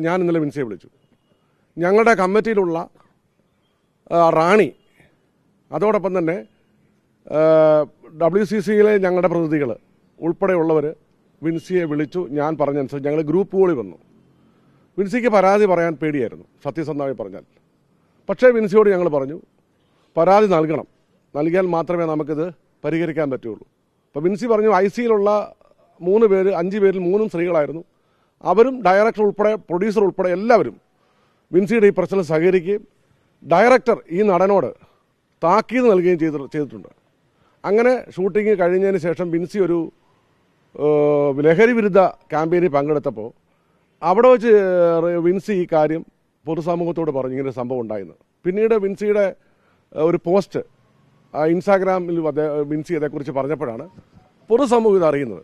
ഞാൻ ഇന്നലെ മിൻസിയെ വിളിച്ചു. ഞങ്ങളുടെ കമ്മിറ്റിയിലുള്ള റാണി അതോടൊപ്പം തന്നെ ഡബ്ല്യു സി സിയിലെ ഞങ്ങളുടെ പ്രതിനിധികൾ ഉൾപ്പെടെയുള്ളവർ വിൻസിയെ വിളിച്ചു. ഞാൻ പറഞ്ഞനുസരിച്ച് ഞങ്ങൾ ഗ്രൂപ്പ് കോളി വന്നു. വിൻസിക്ക് പരാതി പറയാൻ പേടിയായിരുന്നു സത്യസന്ധമായി പറഞ്ഞാൽ. പക്ഷേ വിൻസിയോട് ഞങ്ങൾ പറഞ്ഞു പരാതി നൽകണം. നൽകിയാൽ മാത്രമേ നമുക്കിത് പരിഹരിക്കാൻ പറ്റുള്ളൂ. അപ്പോൾ വിൻസി പറഞ്ഞു ഐ സിയിലുള്ള മൂന്ന് പേര് അഞ്ച് പേരിൽ മൂന്നും സ്ത്രീകളായിരുന്നു. അവരും ഡയറക്ടർ ഉൾപ്പെടെ പ്രൊഡ്യൂസർ ഉൾപ്പെടെ എല്ലാവരും വിൻസിയുടെ ഈ പ്രശ്നം സഹകരിക്കുകയും ഡയറക്ടർ ഈ നടനോട് താക്കീത് നൽകുകയും ചെയ്തി ചെയ്തിട്ടുണ്ട്. അങ്ങനെ ഷൂട്ടിംഗ് കഴിഞ്ഞതിന് ശേഷം വിൻസി ഒരു ലഹരി വിരുദ്ധ ക്യാമ്പയിനിൽ പങ്കെടുത്തപ്പോൾ അവിടെ വെച്ച് വിൻസി ഈ കാര്യം പൊതുസമൂഹത്തോട് പറഞ്ഞു ഇങ്ങനെ സംഭവം ഉണ്ടായിരുന്നു പിന്നീട് വിൻസിയുടെ ഒരു പോസ്റ്റ് ഇൻസ്റ്റാഗ്രാമിൽ വിൻസി അതേക്കുറിച്ച് പറഞ്ഞപ്പോഴാണ് പൊതുസമൂഹം ഇത് അറിയുന്നത്.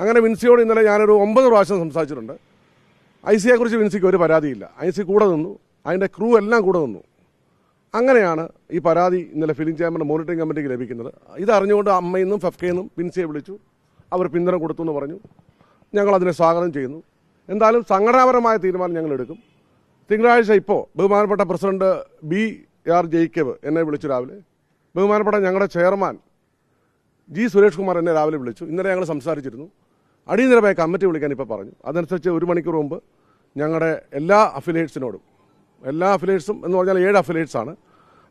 അങ്ങനെ വിൻസിയോട് ഇന്നലെ ഞാനൊരു ഒമ്പത് പ്രാവശ്യം സംസാരിച്ചിട്ടുണ്ട്. ഐ സിയെക്കുറിച്ച് വിൻസിക്ക് ഒരു പരാതിയില്ല. ഐ സി കൂടെ നിന്നു. അതിന്റെ ക്രൂ എല്ലാം കൂടെ നിന്നു. അങ്ങനെയാണ് ഈ പരാതി ഇന്നലെ ഫിലിം ചേമ്പറിന്റെ മോണിറ്ററിംഗ് കമ്മിറ്റിക്ക് ലഭിക്കുന്നത്. ഇതറിഞ്ഞുകൊണ്ട് ഫെഫ്കയിൽ നിന്നും വിൻസിയെ വിളിച്ചു. അവർ പിന്തുണ കൊടുത്തു എന്ന് പറഞ്ഞു. ഞങ്ങൾ അതിനെ സ്വാഗതം ചെയ്യുന്നു. എന്തായാലും സംഘടനാപരമായ തീരുമാനം ഞങ്ങൾ എടുക്കും. തിങ്കളാഴ്ച ഇപ്പോൾ ബഹുമാനപ്പെട്ട പ്രസിഡന്റ് ബി ആർ ജയിക്കബ് എന്നെ വിളിച്ചു രാവിലെ. ബഹുമാനപ്പെട്ട ഞങ്ങളുടെ ചെയർമാൻ ജി സുരേഷ് കുമാർ എന്നെ രാവിലെ വിളിച്ചു. ഇന്നലെ ഞങ്ങൾ സംസാരിച്ചിരുന്നു. അടിയന്തരമായ കമ്മിറ്റി വിളിക്കാൻ ഇപ്പോൾ പറഞ്ഞു. അതനുസരിച്ച് ഒരു മണിക്കൂർ മുമ്പ് ഞങ്ങളുടെ എല്ലാ അഫിലിയേറ്റ്സിനോടും എല്ലാ അഫിലിയേറ്റ്സും എന്ന് പറഞ്ഞാൽ ഏഴ് അഫിലിയേറ്റ്സ് ആണ്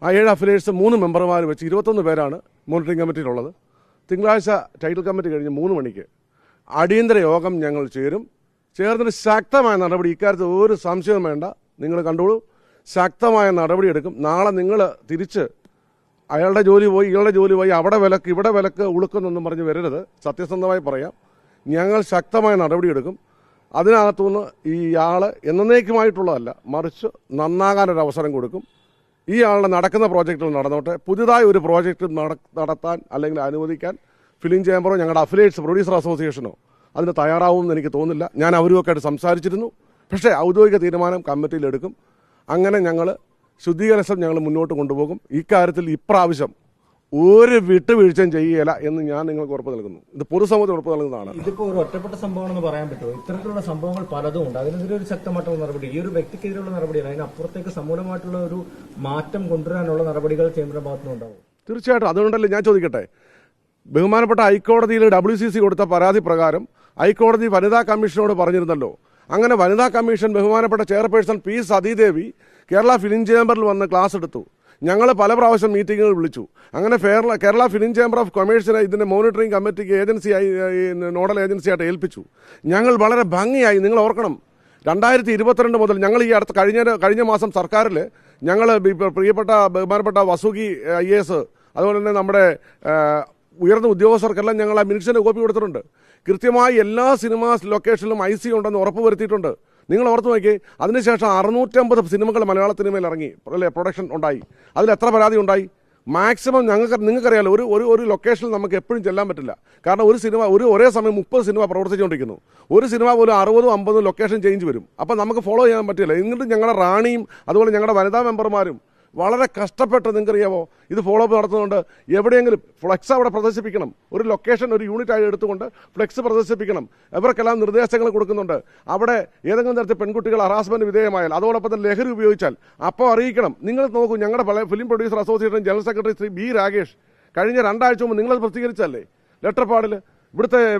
ആ ഏഴ് അഫിലിയേറ്റ്സ് മൂന്ന് മെമ്പർമാർ വെച്ച് ഇരുപത്തൊന്ന് പേരാണ് മോണിറ്ററിംഗ് കമ്മിറ്റിയിലുള്ളത്. തിങ്കളാഴ്ച ടൈറ്റിൽ കമ്മിറ്റി കഴിഞ്ഞ് മൂന്ന് മണിക്ക് അടിയന്തര യോഗം ഞങ്ങൾ ചേരും. ചേർന്നിട്ട് ശക്തമായ നടപടി ഇക്കാര്യത്തിൽ ഒരു സംശയവും വേണ്ട. നിങ്ങൾ കണ്ടോളൂ ശക്തമായ നടപടി എടുക്കും. നാളെ നിങ്ങൾ തിരിച്ച് അയാളുടെ ജോലി പോയി ഇയാളുടെ ജോലി പോയി അവിടെ വിലക്ക് ഇവിടെ വിലക്ക് ഉളുക്കുന്നൊന്നും പറഞ്ഞ് വരരുത്. സത്യസന്ധമായി പറയാം. ഞങ്ങൾ ശക്തമായ നടപടിയെടുക്കും. അതിനകത്തുനിന്ന് ഈ ആൾ എന്നേക്കുമായിട്ടുള്ളതല്ല മറിച്ച് നന്നാകാനൊരു അവസരം കൊടുക്കും. ഈ ആളുടെ നടക്കുന്ന പ്രോജക്റ്റുകൾ നടന്നോട്ടെ. പുതുതായി ഒരു പ്രോജക്റ്റ് നട- നടത്താൻ അല്ലെങ്കിൽ അനുവദിക്കാൻ ഫിലിം ചേംബറോ ഞങ്ങളുടെ അഫിലിയേറ്റ്സ് പ്രൊഡ്യൂസർ അസോസിയേഷനോ അതിന് തയ്യാറാവുമെന്ന് എനിക്ക് തോന്നുന്നില്ല. ഞാൻ അവരുമൊക്കെ ആയിട്ട് സംസാരിച്ചിരുന്നു. പക്ഷേ ഔദ്യോഗിക തീരുമാനം കമ്മിറ്റിയിലെടുക്കും അങ്ങനെ ഞങ്ങൾ ശുദ്ധീകരണം ഞങ്ങൾ മുന്നോട്ട് കൊണ്ടുപോകും. ഇക്കാര്യത്തിൽ ഇപ്രാവശ്യം ഒരു വിട്ടുവീഴ്ചയും ചെയ്യുകയില്ല എന്ന് ഞാൻ നിങ്ങൾക്ക് ഉറപ്പ് നൽകുന്നു. ഇത് പൊതുസമൂഹത്തിന് ഉറപ്പ് നൽകുന്നതാണ്. ഇതിപ്പോ ഒരു ഒറ്റപ്പെട്ട സംഭവമാണെന്ന് പറയാൻ പറ്റുമോ? ഇത്തരത്തിലുള്ള സംഭവങ്ങൾ പലതും ഉണ്ട്. അതിനെതിരെ ഒരു ശക്തമായിട്ടുള്ള നടപടി. ഈ ഒരു വ്യക്തിക്കെതിരെയുള്ള നടപടിയല്ല. അതിനപ്പുറത്തേക്ക് സമൂലമായിട്ടുള്ള ഒരു മാറ്റം കൊണ്ടുവരാനുള്ള നടപടികൾ കേന്ദ്ര ഭാഗത്തുനിന്ന് ഉണ്ടാവും. തീർച്ചയായിട്ടും. അതുകൊണ്ടല്ലേ ഞാൻ ചോദിക്കട്ടെ? ബഹുമാനപ്പെട്ട ഹൈക്കോടതിയിൽ ഡബ്ല്യു സി സി കൊടുത്ത പരാതി പ്രകാരം ഹൈക്കോടതി വനിതാ കമ്മീഷനോട് പറഞ്ഞിരുന്നല്ലോ. അങ്ങനെ വനിതാ കമ്മീഷൻ ബഹുമാനപ്പെട്ട chairperson P Sathidevi Kerala film ചേംബറിൽ വന്ന് ക്ലാസ് എടുത്തു. ഞങ്ങൾ പല പ്രാവശ്യം മീറ്റിങ്ങുകൾ വിളിച്ചു. അങ്ങനെ Kerala Kerala film chamber of കൊമേഴ്സിനെ ഇതിന്റെ മോണിറ്ററിംഗ് കമ്മിറ്റിക്ക് ഏജൻസിയായി നോഡൽ ഏജൻസിയായിട്ട് ഏൽപ്പിച്ചു. ഞങ്ങൾ വളരെ ഭംഗിയായി നിങ്ങൾ ഓർക്കണം രണ്ടായിരത്തി ഇരുപത്തിരണ്ട് മുതൽ ഞങ്ങൾ ഈ അടുത്ത കഴിഞ്ഞ കഴിഞ്ഞ മാസം സർക്കാരിൽ ഞങ്ങൾ പ്രിയപ്പെട്ട ബഹുമാനപ്പെട്ട വസുകി ഐ എ എസ് അതുപോലെ തന്നെ നമ്മുടെ ഉയർന്ന ഉദ്യോഗസ്ഥർക്കെല്ലാം ഞങ്ങൾ ആ മിനിറ്റ്സിന്റെ കോപ്പി കൊടുത്തിട്ടുണ്ട്. കൃത്യമായി എല്ലാ സിനിമാ ലൊക്കേഷനിലും ഐ സി ഉണ്ടെന്ന് ഉറപ്പ് വരുത്തിയിട്ടുണ്ട് നിങ്ങൾ ഓർത്ത് നോക്കി അതിനുശേഷം അറുന്നൂറ്റമ്പത് സിനിമകൾ മലയാള സിനിമയിൽ ഇറങ്ങി അല്ലേ പ്രൊഡക്ഷൻ ഉണ്ടായി. അതിൽ എത്ര പരാതി ഉണ്ടായി? മാക്സിമം ഞങ്ങൾക്ക് നിങ്ങൾക്കറിയാലോ ഒരു ഒരു ഒരു ലൊക്കേഷനിൽ നമുക്ക് എപ്പോഴും ചെല്ലാൻ പറ്റില്ല. കാരണം ഒരു സിനിമ ഒരു ഒരേ സമയം മുപ്പത് സിനിമ പ്രവർത്തിച്ചുകൊണ്ടിരിക്കുന്നു. ഒരു സിനിമ പോലും അറുപതും അമ്പതും ലൊക്കേഷൻ ചേഞ്ച് വരും. അപ്പോൾ നമുക്ക് ഫോളോ ചെയ്യാൻ പറ്റില്ല. എന്നിട്ട് ഞങ്ങളുടെ റാണിയും അതുപോലെ ഞങ്ങളുടെ വനിതാ മെമ്പർമാരും വളരെ കഷ്ടപ്പെട്ട് നിങ്ങൾക്കറിയാമോ ഇത് ഫോളോ അപ്പ് നടത്തുന്നുണ്ട് എവിടെയെങ്കിലും ഫ്ലെക്സ് അവിടെ പ്രദർശിപ്പിക്കണം. ഒരു ലൊക്കേഷൻ ഒരു യൂണിറ്റ് ആയി എടുത്തുകൊണ്ട് ഫ്ലെക്സ് പ്രദർശിപ്പിക്കണം. ഇവർക്കെല്ലാം നിർദ്ദേശങ്ങൾ കൊടുക്കുന്നുണ്ട്. അവിടെ ഏതെങ്കിലും തരത്തിൽ പെൺകുട്ടികൾ ഹറാസ്മെന്റ് വിധേയമായാൽ അതോടൊപ്പം തന്നെ ലഹരി ഉപയോഗിച്ചാൽ അപ്പോൾ അറിയിക്കണം. നിങ്ങൾ നോക്കൂ ഞങ്ങളുടെ film producer association general secretary Shri B Rakesh കഴിഞ്ഞ രണ്ടാഴ്ച മുമ്പ് നിങ്ങളത് പ്രസിദ്ധീകരിച്ചല്ലേ ലെറ്റർ ഇവിടുത്തെ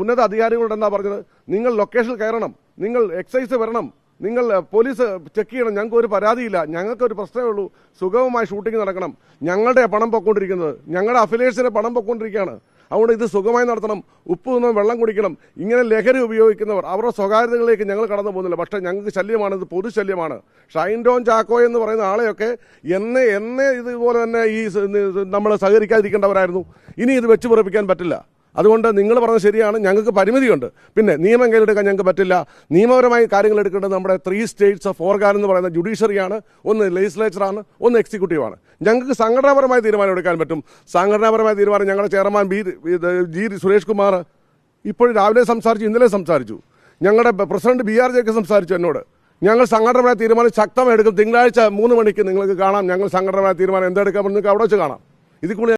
ഉന്നത അധികാരികളോട് എന്താ പറഞ്ഞത്? നിങ്ങൾ ലൊക്കേഷനിൽ കയറണം. നിങ്ങൾ എക്സൈസ് വരണം. നിങ്ങൾ പോലീസ് ചെക്ക് ചെയ്യണം. ഞങ്ങൾക്ക് ഒരു പരാതിയില്ല. ഞങ്ങൾക്ക് ഒരു പ്രശ്നമേ ഉള്ളൂ. സുഗമമായി ഷൂട്ടിംഗ് നടക്കണം. ഞങ്ങളുടെ പണം പൊക്കോണ്ടിരിക്കുന്നത്. ഞങ്ങളുടെ അഫിലിയേഷന്റെ പണം പൊക്കോണ്ടിരിക്കുകയാണ്. അതുകൊണ്ട് ഇത് സുഖമായി നടത്തണം. ഉപ്പ് നിന്നും വെള്ളം കുടിക്കണം. ഇങ്ങനെ ലഹരി ഉപയോഗിക്കുന്നവർ അവരുടെ സ്വകാര്യതകളിലേക്ക് ഞങ്ങൾ കടന്നു പോകുന്നില്ല. പക്ഷേ ഞങ്ങൾക്ക് ശല്യമാണ്. ഇത് പൊതുശല്യമാണ് ഷൈൻ ഡോൺ ചാക്കോ എന്ന് പറയുന്ന ആളെയൊക്കെ എന്നെ എന്നെ ഇതുപോലെ തന്നെ ഈ നമ്മൾ സഹകരിക്കാതിരിക്കേണ്ടവരായിരുന്നു. ഇനി ഇത് വെച്ച് പറ്റില്ല. അതുകൊണ്ട് നിങ്ങൾ പറഞ്ഞത് ശരിയാണ് ഞങ്ങൾക്ക് പരിമിതിയുണ്ട്. പിന്നെ നിയമം കയ്യിലെടുക്കാൻ ഞങ്ങൾക്ക് പറ്റില്ല. നിയമപരമായി കാര്യങ്ങൾ എടുക്കേണ്ടത് നമ്മുടെ ത്രീ സ്റ്റേറ്റ്സ് ഓഫ് ഓർഗാൻ എന്ന് പറയുന്ന ജുഡീഷ്യറിയാണ് ഒന്ന് ലെജിസ്ലേച്ചറാണ് ഒന്ന് എക്സിക്യൂട്ടീവാണ് ഞങ്ങൾക്ക് സംഘടനാപരമായ തീരുമാനം എടുക്കാൻ പറ്റും. സംഘടനാപരമായ തീരുമാനം ഞങ്ങളുടെ chairman B G Suresh Kumar ഇപ്പോൾ രാവിലെ സംസാരിച്ചു ഇന്നലെ സംസാരിച്ചു. ഞങ്ങളുടെ പ്രസിഡന്റ് ബി ആർ ജെക്ക് സംസാരിച്ചു എന്നോട്. ഞങ്ങൾ സംഘടനപരമായ തീരുമാനം ശക്തമായി എടുക്കും. തിങ്കളാഴ്ച മൂന്ന് മണിക്ക് നിങ്ങൾക്ക് കാണാം. ഞങ്ങൾ സംഘടനപരമായ തീരുമാനം എന്തെടുക്കാമെന്ന് നിങ്ങൾക്ക് അവിടെ വെച്ച് കാണാം. ഇതിൽ